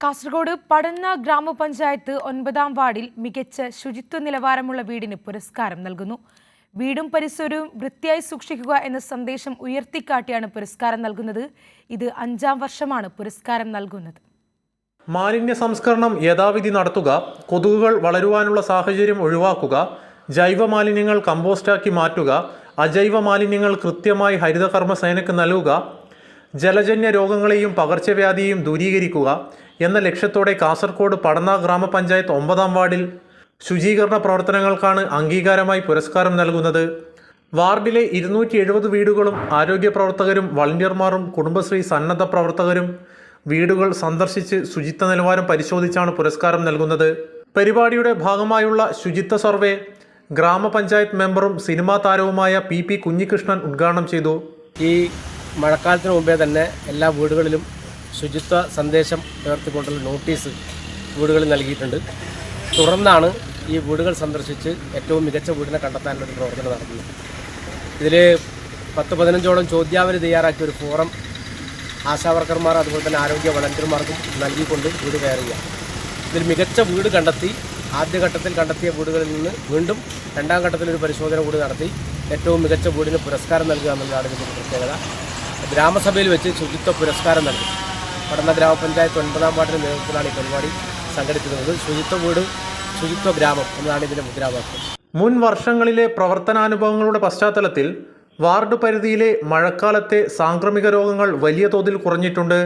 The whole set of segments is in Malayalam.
കാസർഗോഡ് പടന്ന ഗ്രാമപഞ്ചായത്ത് ഒൻപതാം വാർഡിൽ മികച്ച ശുചിത്വ നിലവാരമുള്ള വീടിന് പുരസ്കാരം നൽകുന്നു. വീടും പരിസരവും വൃത്തിയായി സൂക്ഷിക്കുക എന്ന സന്ദേശം ഉയർത്തിക്കാട്ടിയാണ് പുരസ്കാരം നൽകുന്നത്. ഇത് അഞ്ചാം വർഷമാണ് പുരസ്കാരം നൽകുന്നത്. മാലിന്യ സംസ്കരണം യഥാവിധി നടത്തുക കൊതുകുകൾ വളരുവാനുള്ള സാഹചര്യം ഒഴിവാക്കുക ജൈവ മാലിന്യങ്ങൾ കമ്പോസ്റ്റാക്കി മാറ്റുക അജൈവ മാലിന്യങ്ങൾ കൃത്യമായി ഹരിതകർമ്മ സേനയ്ക്ക് നൽകുക ജലജന്യ രോഗങ്ങളെയും പകർച്ചവ്യാധിയെയും ദൂരീകരിക്കുക എന്ന ലക്ഷ്യത്തോടെ കാസർഗോഡ് പടന്ന ഗ്രാമപഞ്ചായത്ത് ഒമ്പതാം വാർഡിൽ ശുചീകരണ പ്രവർത്തനങ്ങൾക്കാണ് അംഗീകാരമായി പുരസ്കാരം നൽകുന്നത്. വാർഡിലെ ഇരുന്നൂറ്റി എഴുപത് വീടുകളും ആരോഗ്യ പ്രവർത്തകരും വളണ്ടിയർമാരും കുടുംബശ്രീ സന്നദ്ധ പ്രവർത്തകരും വീടുകൾ സന്ദർശിച്ച് ശുചിത്വ നിലവാരം പരിശോധിച്ചാണ് പുരസ്കാരം നൽകുന്നത്. പരിപാടിയുടെ ഭാഗമായുള്ള ശുചിത്വ സർവേ ഗ്രാമപഞ്ചായത്ത് മെമ്പറും സിനിമാ താരവുമായ പി പി കുഞ്ഞികൃഷ്ണൻ ഉദ്ഘാടനം ചെയ്തു. ഈ മഴക്കാലത്തിന് മുമ്പേ തന്നെ എല്ലാ വീടുകളിലും ശുചിത്വ സന്ദേശം ഉയർത്തിക്കൊണ്ടുള്ള നോട്ടീസ് വീടുകളിൽ നൽകിയിട്ടുണ്ട്. തുടർന്നാണ് ഈ വീടുകൾ സന്ദർശിച്ച് ഏറ്റവും മികച്ച വീടിനെ കണ്ടെത്താനുള്ള ഒരു പ്രവർത്തനം നടത്തുന്നത്. ഇതിൽ പത്ത് പതിനഞ്ചോളം ചോദ്യാവലി തയ്യാറാക്കിയ ഒരു ഫോറം ആശാവർക്കർമാർ അതുപോലെ തന്നെ ആരോഗ്യ വളണ്ടിയർമാർക്കും നൽകിക്കൊണ്ട് വീട് കയറുക ഇതിൽ മികച്ച വീട് കണ്ടെത്തി ആദ്യഘട്ടത്തിൽ കണ്ടെത്തിയ വീടുകളിൽ നിന്ന് വീണ്ടും രണ്ടാം ഘട്ടത്തിൽ ഒരു പരിശോധന കൂടി നടത്തി ഏറ്റവും മികച്ച വീടിന് പുരസ്കാരം നൽകുക എന്നുള്ളതാണ് ഇതിന്റെ പ്രത്യേകത. ഗ്രാമസഭയിൽ വെച്ച് ശുചിത്വ പുരസ്കാരം നൽകും. പടന്ന ഗ്രാമപഞ്ചായത്ത് ഒൻപതാം വാർഡിന്റെ നേതൃത്വത്തിലാണ് ഈ പരിപാടി സംഘടിപ്പിക്കുന്നത്. ശുചിത്വ വീട് ശുചിത്വ ഗ്രാമം എന്നതാണ് ഇതിന്റെ മുദ്രാവാക്യം. മുൻ വർഷങ്ങളിലെ പ്രവർത്തനാനുഭവങ്ങളുടെ പശ്ചാത്തലത്തിൽ വാർഡ് പരിധിയിലെ മഴക്കാലത്തെ സാംക്രമിക രോഗങ്ങൾ വലിയ തോതിൽ കുറഞ്ഞിട്ടുണ്ട്.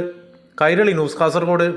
കൈരളി ന്യൂസ് കാസർഗോഡ്.